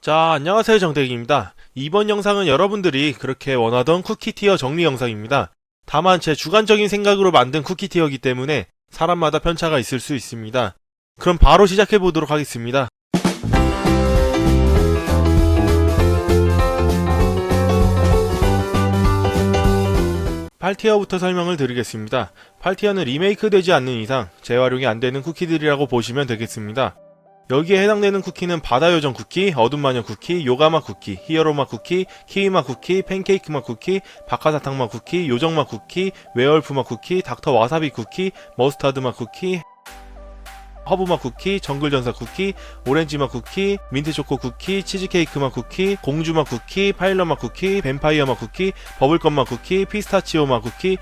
자, 안녕하세요. 정대기입니다. 이번 영상은 여러분들이 그렇게 원하던 쿠키 티어 정리 영상입니다. 다만 제 주관적인 생각으로 만든 쿠키 티어이기 때문에 사람마다 편차가 있을 수 있습니다. 그럼 바로 시작해 보도록 하겠습니다. 8티어부터 설명을 드리겠습니다. 8티어는 리메이크 되지 않는 이상 재활용이 안 되는 쿠키들이라고 보시면 되겠습니다. 여기에 해당되는 쿠키는 바다 요정 쿠키, 어둠 마녀 쿠키, 요가마 쿠키, 히어로마 쿠키, 키위마 쿠키, 팬케이크마 쿠키, 박하사탕마 쿠키, 요정마 쿠키, 웨얼프마 쿠키, 닥터 와사비 쿠키, 머스타드마 쿠키, 허브마 쿠키, 정글전사 쿠키, 오렌지마 쿠키, 민트초코 쿠키, 치즈케이크마 쿠키, 공주마 쿠키, 파일럿마 쿠키, 뱀파이어마 쿠키, 버블껌마 쿠키, 피스타치오마 쿠키,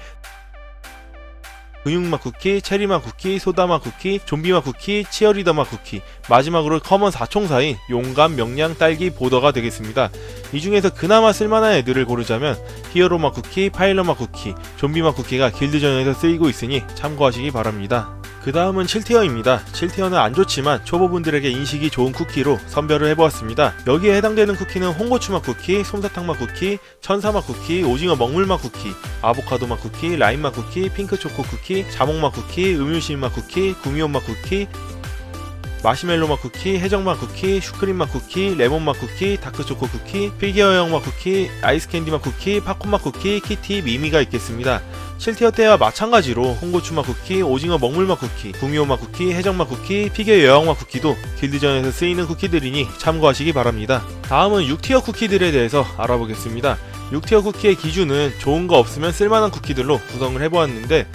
근육맛 쿠키, 체리맛 쿠키, 소다맛 쿠키, 좀비맛 쿠키, 치어리더맛 쿠키, 마지막으로 커먼 4총사인 용감, 명량, 딸기, 보더가 되겠습니다. 이 중에서 그나마 쓸만한 애들을 고르자면 히어로맛 쿠키, 파일럿맛 쿠키, 좀비맛 쿠키가 길드전에서 쓰이고 있으니 참고하시기 바랍니다. 그 다음은 7티어입니다. 7티어는 안 좋지만 초보분들에게 인식이 좋은 쿠키로 선별을 해보았습니다. 여기에 해당되는 쿠키는 홍고추맛 쿠키, 솜사탕맛 쿠키, 천사맛 쿠키, 오징어 먹물맛 쿠키, 아보카도맛 쿠키, 라임맛 쿠키, 핑크초코 쿠키, 자몽맛 쿠키, 음유실맛 쿠키, 구미호맛 쿠키, 마시멜로맛 쿠키, 해적맛 쿠키, 슈크림맛 쿠키, 레몬맛 쿠키, 다크초코 쿠키, 피규어형 맛 쿠키, 아이스캔디맛 쿠키, 팝콘맛 쿠키, 키티, 미미가 있겠습니다. 7티어 때와 마찬가지로 홍고추맛 쿠키, 오징어 먹물맛 쿠키, 구미호맛 쿠키, 해적맛 쿠키, 피겨 여왕맛 쿠키도 길드전에서 쓰이는 쿠키들이니 참고하시기 바랍니다. 다음은 6티어 쿠키들에 대해서 알아보겠습니다. 6티어 쿠키의 기준은 좋은 거 없으면 쓸만한 쿠키들로 구성을 해보았는데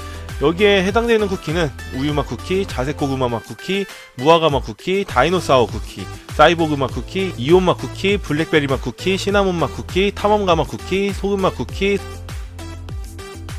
여기에 해당되는 쿠키는 우유맛 쿠키, 자색 고구마 맛 쿠키, 무화과 맛 쿠키, 다이노사워 쿠키, 사이보그 맛 쿠키, 이온 맛 쿠키, 블랙베리 맛 쿠키, 시나몬 맛 쿠키, 탐험가 맛 쿠키, 소금 맛 쿠키,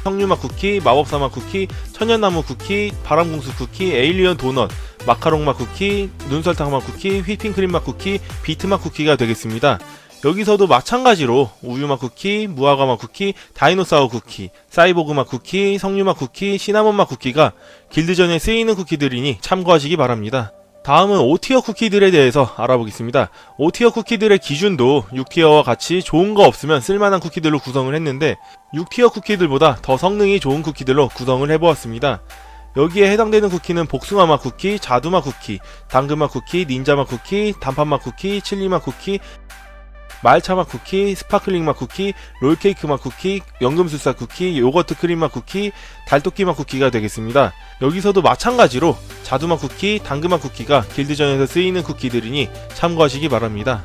석류맛 쿠키, 마법사 맛 쿠키, 천연나무 쿠키, 바람궁수 쿠키, 에일리언 도넛, 마카롱 맛 쿠키, 눈설탕 맛 쿠키, 휘핑크림 맛 쿠키, 비트 맛 쿠키가 되겠습니다. 여기서도 마찬가지로 우유맛 쿠키, 무화과 맛 쿠키, 다이노사워 쿠키, 사이보그 맛 쿠키, 석류 맛 쿠키, 시나몬 맛 쿠키가 길드전에 쓰이는 쿠키들이니 참고하시기 바랍니다. 다음은 5티어 쿠키들에 대해서 알아보겠습니다. 5티어 쿠키들의 기준도 6티어와 같이 좋은 거 없으면 쓸만한 쿠키들로 구성을 했는데 6티어 쿠키들보다 더 성능이 좋은 쿠키들로 구성을 해보았습니다. 여기에 해당되는 쿠키는 복숭아맛 쿠키, 자두맛 쿠키, 당근맛 쿠키, 닌자맛 쿠키, 단팥맛 쿠키, 칠리맛 쿠키, 말차 맛 쿠키, 스파클링 맛 쿠키, 롤케이크 맛 쿠키, 연금술사 쿠키, 요거트 크림 맛 쿠키, 달토끼 맛 쿠키가 되겠습니다. 여기서도 마찬가지로 자두 맛 쿠키, 당근 맛 쿠키가 길드전에서 쓰이는 쿠키들이니 참고하시기 바랍니다.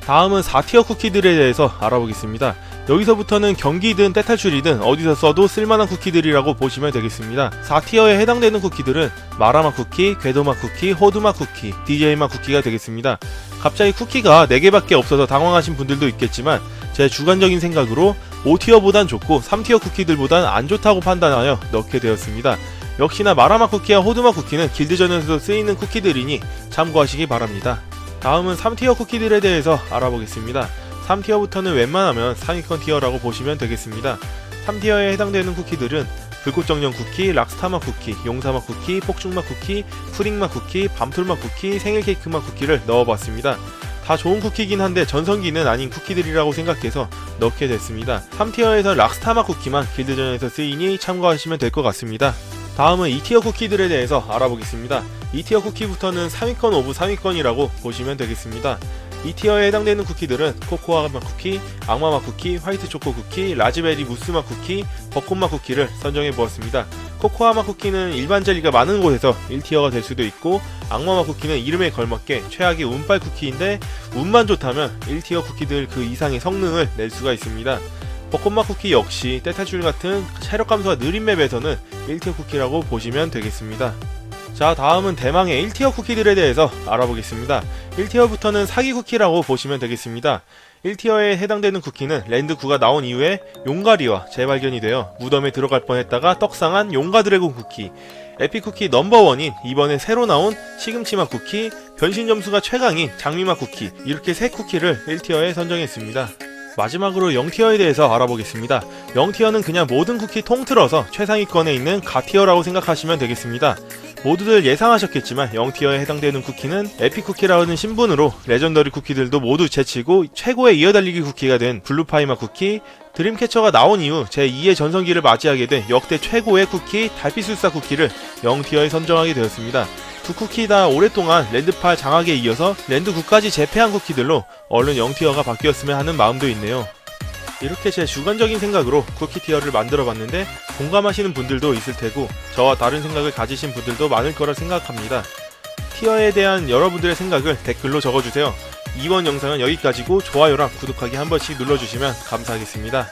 다음은 4티어 쿠키들에 대해서 알아보겠습니다. 여기서부터는 경기든 때탈출이든 어디서 써도 쓸만한 쿠키들이라고 보시면 되겠습니다. 4티어에 해당되는 쿠키들은 마라맛 쿠키, 궤도맛 쿠키, 호두맛 쿠키, DJ맛 쿠키가 되겠습니다. 갑자기 쿠키가 4개밖에 없어서 당황하신 분들도 있겠지만 제 주관적인 생각으로 5티어보단 좋고 3티어 쿠키들보단 안 좋다고 판단하여 넣게 되었습니다. 역시나 마라맛 쿠키와 호두맛 쿠키는 길드전에서도 쓰이는 쿠키들이니 참고하시기 바랍니다. 다음은 3티어 쿠키들에 대해서 알아보겠습니다. 3티어부터는 웬만하면 상위권 티어라고 보시면 되겠습니다. 3티어에 해당되는 쿠키들은 불꽃정령 쿠키, 락스타맛 쿠키, 용사맛 쿠키, 폭죽맛 쿠키, 푸딩맛 쿠키, 밤톨맛 쿠키, 생일 케이크맛 쿠키를 넣어봤습니다. 다 좋은 쿠키긴 한데 전성기는 아닌 쿠키들이라고 생각해서 넣게 됐습니다. 3티어에서 락스타맛 쿠키만 길드전에서 쓰이니 참고하시면 될 것 같습니다. 다음은 2티어 쿠키들에 대해서 알아보겠습니다. 2티어 쿠키부터는 상위권 오브 상위권이라고 보시면 되겠습니다. 2티어에 해당되는 쿠키들은 코코아 맛 쿠키, 악마 맛 쿠키, 화이트 초코 쿠키, 라즈베리 무스 맛 쿠키, 벚꽃 맛 쿠키를 선정해 보았습니다. 코코아 맛 쿠키는 일반 젤리가 많은 곳에서 1티어가 될 수도 있고 악마 맛 쿠키는 이름에 걸맞게 최악의 운빨 쿠키인데 운만 좋다면 1티어 쿠키들 그 이상의 성능을 낼 수가 있습니다. 벚꽃맛 쿠키 역시 때탈출 같은 체력 감소가 느린 맵에서는 1티어 쿠키라고 보시면 되겠습니다. 자 다음은 대망의 1티어 쿠키들에 대해서 알아보겠습니다. 1티어부터는 사기 쿠키라고 보시면 되겠습니다. 1티어에 해당되는 쿠키는 랜드 9가 나온 이후에 용가리와 재발견이 되어 무덤에 들어갈 뻔했다가 떡상한 용가 드래곤 쿠키 에픽 쿠키 넘버원인 이번에 새로 나온 시금치맛 쿠키 변신 점수가 최강인 장미맛 쿠키 이렇게 세 쿠키를 1티어에 선정했습니다. 마지막으로 0티어에 대해서 알아보겠습니다. 0티어는 그냥 모든 쿠키 통틀어서 최상위권에 있는 가티어라고 생각하시면 되겠습니다. 모두들 예상하셨겠지만 0티어에 해당되는 쿠키는 에픽 쿠키라는 신분으로 레전더리 쿠키들도 모두 제치고 최고의 이어달리기 쿠키가 된 블루파이마 쿠키 드림캐쳐가 나온 이후 제2의 전성기를 맞이하게 된 역대 최고의 쿠키 달빛술사 쿠키를 0티어에 선정하게 되었습니다. 두 쿠키 다 오랫동안 랜드8 장악에 이어서 랜드 9까지 재패한 쿠키들로 얼른 0티어가 바뀌었으면 하는 마음도 있네요. 이렇게 제 주관적인 생각으로 쿠키 티어를 만들어 봤는데 공감하시는 분들도 있을 테고 저와 다른 생각을 가지신 분들도 많을 거라 생각합니다. 티어에 대한 여러분들의 생각을 댓글로 적어주세요. 이번 영상은 여기까지고 좋아요랑 구독하기 한 번씩 눌러주시면 감사하겠습니다.